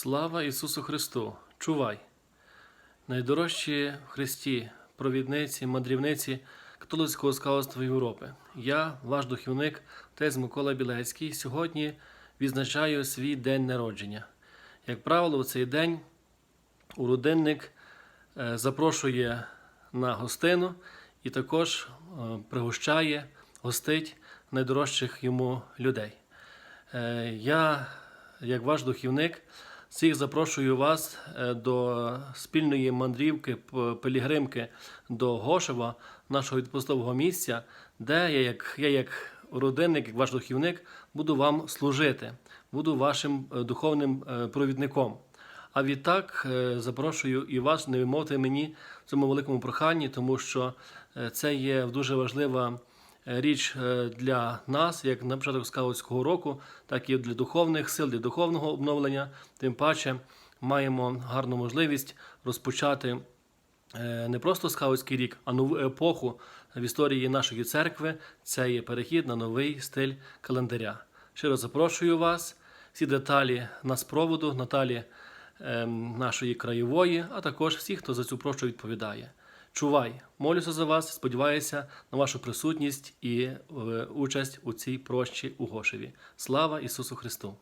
Слава Ісусу Христу! Чувай! Найдорожчі в Христі, провідниці, мандрівниці католицького скаутства Європи. Я, ваш духівник, отець Микола Білецький, сьогодні відзначаю свій день народження. Як правило, у цей день у родинник е, запрошує на гостину і також е, пригощає, гостить найдорожчих йому людей. Е, Я, як ваш духівник, всіх запрошую вас е, до спільної мандрівки, пилігримки до Гошева, нашого відпустового місця, де я, як, я, як родинник, як ваш духівник, буду вам служити, буду вашим е, духовним е, провідником. А відтак запрошую і вас не відмовити мені в цьому великому проханні, тому що це є дуже важлива річ е, для нас, як на початок скаутського року, так і для духовних сил, для духовного обновлення. Тим паче маємо гарну можливість розпочати е, не просто скаутський рік, а нову епоху в історії нашої церкви. Це є перехід на новий стиль календаря. Щиро запрошую вас. Всі деталі на спроводу, Наталі ем, нашої краєвої, а також всіх, хто за цю прощу відповідає. Чувай, молюся за вас, сподіваюся на вашу присутність і е, участь у цій прощі у Гошеві. Слава Ісусу Христу!